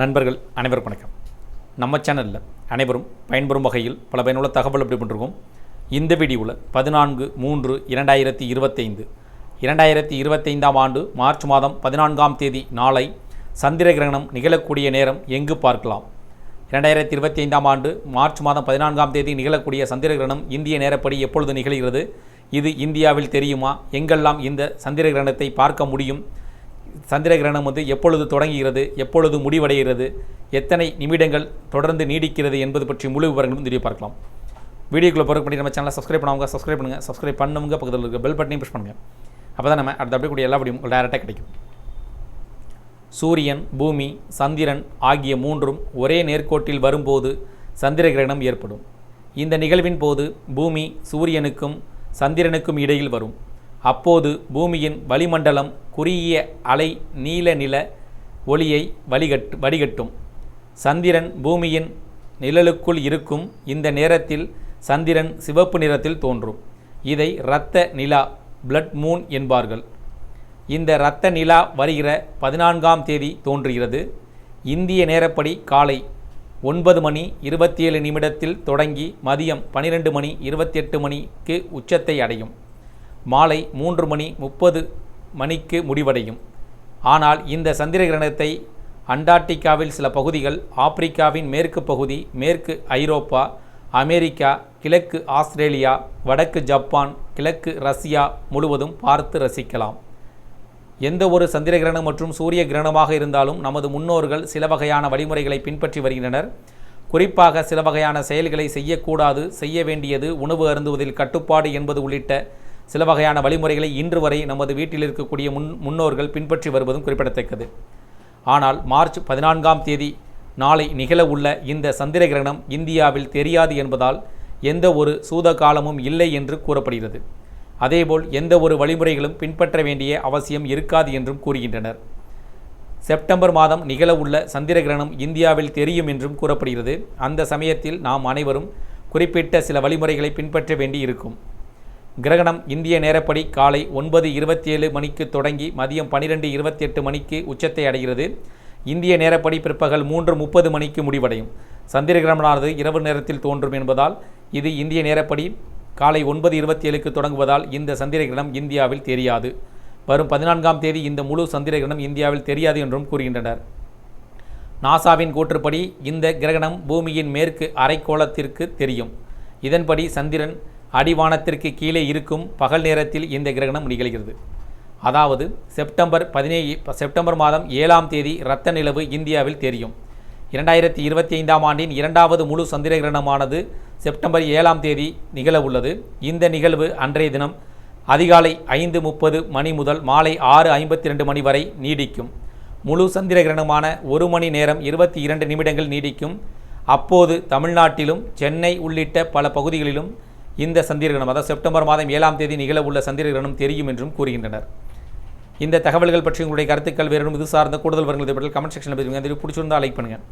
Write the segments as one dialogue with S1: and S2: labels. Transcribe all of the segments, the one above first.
S1: நண்பர்கள் அனைவருக்கும் வணக்கம். நம்ம சேனலில் அனைவரும் பயன்பெறும் வகையில் பல பயனுள்ள தகவல் எப்படி பண்ணிருக்கோம். இந்த வீடியோவில் பதினான்கு மூன்று இரண்டாயிரத்தி இருபத்தைந்து இரண்டாயிரத்தி இருபத்தைந்தாம் ஆண்டு மார்ச் மாதம் பதினான்காம் தேதி நாளை சந்திர கிரகணம் நிகழக்கூடிய நேரம் எங்கு பார்க்கலாம்? இரண்டாயிரத்தி இருபத்தி ஐந்தாம் ஆண்டு மார்ச் மாதம் பதினான்காம் தேதி நிகழக்கூடிய சந்திர கிரகணம் இந்திய நேரப்படி எப்பொழுது நிகழ்கிறது? இது இந்தியாவில் தெரியுமா? எங்கெல்லாம் இந்த சந்திர கிரகணத்தை பார்க்க முடியும்? சந்திர கிரகணம் வந்து எப்பொழுது தொடங்குகிறது எப்பொழுது முடிவடைகிறது எத்தனை நிமிடங்கள் தொடர்ந்து நீடிக்கிறது என்பது பற்றி முழு விவரங்களும் தெரிய பார்க்கலாம். வீடியோக்குள்ளே போகிற பண்ணி நம்ம சேனலை சப்ஸ்கிரைப் பண்ணுவாங்க சப்ஸ்கிரைப் பண்ணுங்கள் சப்ஸ்கிரைப் பண்ணவங்க பக்கத்தில் இருக்க பெல் பட்டனையும் ப்ரெஸ் பண்ணுங்கள் அப்போ தான் நம்ம அடுத்த அப்படியே கூடிய எல்லா படியும் உங்களுக்கு டேரெக்டாக கிடைக்கும். சூரியன் பூமி சந்திரன் ஆகிய மூன்றும் ஒரே நேர்கோட்டில் வரும்போது சந்திர கிரகணம் ஏற்படும். இந்த நிகழ்வின் போது பூமி சூரியனுக்கும் சந்திரனுக்கும் இடையில் வரும். அப்போது பூமியின் வளிமண்டலம் குறுகிய அலை நீல நில ஒளியை வழிகட் வடிகட்டும். சந்திரன் பூமியின் நிழலுக்குள் இருக்கும் இந்த நேரத்தில் சந்திரன் சிவப்பு நிறத்தில் தோன்றும். இதை இரத்த நிலா பிளட் மூன் என்பார்கள். இந்த இரத்த நிலா வருகிற பதினான்காம் தேதி தோன்றுகிறது. இந்திய நேரப்படி காலை ஒன்பது மணி இருபத்தி ஏழு நிமிடத்தில் தொடங்கி மதியம் பனிரெண்டு மணி இருபத்தெட்டு மணிக்கு உச்சத்தை அடையும். மாலை மூன்று மணி முப்பது மணிக்கு முடிவடையும். ஆனால் இந்த சந்திர கிரகணத்தை அண்டார்டிகாவில் சில பகுதிகள் ஆப்பிரிக்காவின் மேற்கு பகுதி மேற்கு ஐரோப்பா அமெரிக்கா கிழக்கு ஆஸ்திரேலியா வடக்கு ஜப்பான் கிழக்கு ரஷ்யா முழுவதும் பார்த்து ரசிக்கலாம். எந்த ஒரு சந்திர கிரகணம் மற்றும் சூரிய கிரகணமாக இருந்தாலும் நமது முன்னோர்கள் சில வகையான வழிமுறைகளை பின்பற்றி வருகின்றனர். குறிப்பாக சில வகையான செயல்களை செய்யக்கூடாது செய்ய வேண்டியது உணவு அருந்துவதில் கட்டுப்பாடு என்பது உள்ளிட்ட சில வகையான வழிமுறைகளை இன்று வரை நமது வீட்டில் இருக்கக்கூடிய முன் முன்னோர்கள் பின்பற்றி வருவதும் குறிப்பிடத்தக்கது. ஆனால் மார்ச் பதினான்காம் தேதி நாளை நிகழ உள்ள இந்த சந்திர கிரகணம் இந்தியாவில் தெரியாது என்பதால் எந்த ஒரு சூத காலமும் இல்லை என்று கூறப்படுகிறது. அதேபோல் எந்த ஒரு வழிமுறைகளும் பின்பற்ற வேண்டிய அவசியம் இருக்காது என்றும் கூறுகின்றனர். செப்டம்பர் மாதம் நிகழவுள்ள சந்திர கிரகணம் இந்தியாவில் தெரியும் என்றும் கூறப்படுகிறது. அந்த சமயத்தில் நாம் அனைவரும் குறிப்பிட்ட சில வழிமுறைகளை பின்பற்ற வேண்டி இருக்கும் கிரகணம் இந்திய நேரப்படி காலை ஒன்பது இருபத்தி ஏழு மணிக்கு தொடங்கி மதியம் பன்னிரெண்டு இருபத்தி எட்டு மணிக்கு உச்சத்தை அடைகிறது. இந்திய நேரப்படி பிற்பகல் மூன்று முப்பது மணிக்கு முடிவடையும். சந்திர கிரகணமானது இரவு நேரத்தில் தோன்றும் என்பதால் இது இந்திய நேரப்படி காலை ஒன்பது இருபத்தி ஏழுக்கு தொடங்குவதால் இந்த சந்திர கிரகணம் இந்தியாவில் தெரியாது. வரும் பதினான்காம் தேதி இந்த முழு சந்திர கிரகணம் இந்தியாவில் தெரியாது என்றும் கூறுகின்றனர். நாசாவின் கூற்றுப்படி இந்த கிரகணம் பூமியின் மேற்கு அரைக்கோளத்திற்கு தெரியும். இதன்படி சந்திரன் அடிவானத்திற்கு கீழே இருக்கும் பகல் நேரத்தில் இந்த கிரகணம் நிகழ்கிறது. அதாவது செப்டம்பர் பதினேழு செப்டம்பர் மாதம் ஏழாம் தேதி இரத்த நிலவு இந்தியாவில் தெரியும். இரண்டாயிரத்தி இருபத்தி ஐந்தாம் ஆண்டின் இரண்டாவது முழு சந்திர கிரகணமானது செப்டம்பர் ஏழாம் தேதி நிகழ உள்ளது. இந்த நிகழ்வு அன்றைய தினம் அதிகாலை ஐந்து முப்பது மணி முதல் மாலை ஆறு ஐம்பத்தி ரெண்டு மணி வரை நீடிக்கும். முழு சந்திர கிரகணமான ஒரு மணி நேரம் இருபத்தி இரண்டு நிமிடங்கள் நீடிக்கும். அப்போது தமிழ்நாட்டிலும் சென்னை உள்ளிட்ட பல பகுதிகளிலும் இந்த சந்திரகிரகணம் அதாவது செப்டம்பர் மாதம் ஏழாம் தேதி நிகழவுள்ள உள்ள தெரியும் என்றும் கூறுகின்றனர். இந்த தகவல்கள் பற்றி உங்களுடைய கருத்துக்கள் வேறு இது சார்ந்த கூடுதல் வருகிறது பற்றி கமெண்ட் செக்ஷனில் பதிவுங்க அதில் பிடிச்சிருந்தால் லைக் பண்ணுங்கள்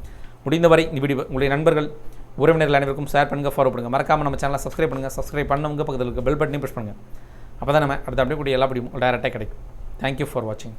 S1: முடிந்தவரை இந்த வீடியோ உங்களுடைய நண்பர்கள் உறவினர்கள் அனைவருக்கும் ஷேர் பண்ணுங்கள் ஃபாலோ பண்ணுங்கள் மறக்காமல் நம்ம சேனலை சப்ஸ்கிரைப் பண்ணுங்கள் சப்ஸ்கிரைப் பண்ணவங்க பக்கத்தில் இருக்க பெல் பட்டனையும் ப்ரெஸ் பண்ணுங்கள் அப்போ தான் நம்ம அடுத்த அப்படியே கூடிய எல்லா படியும் டேரெக்டாக கிடைக்கும். தேங்க்யூ ஃபார் வாட்சிங்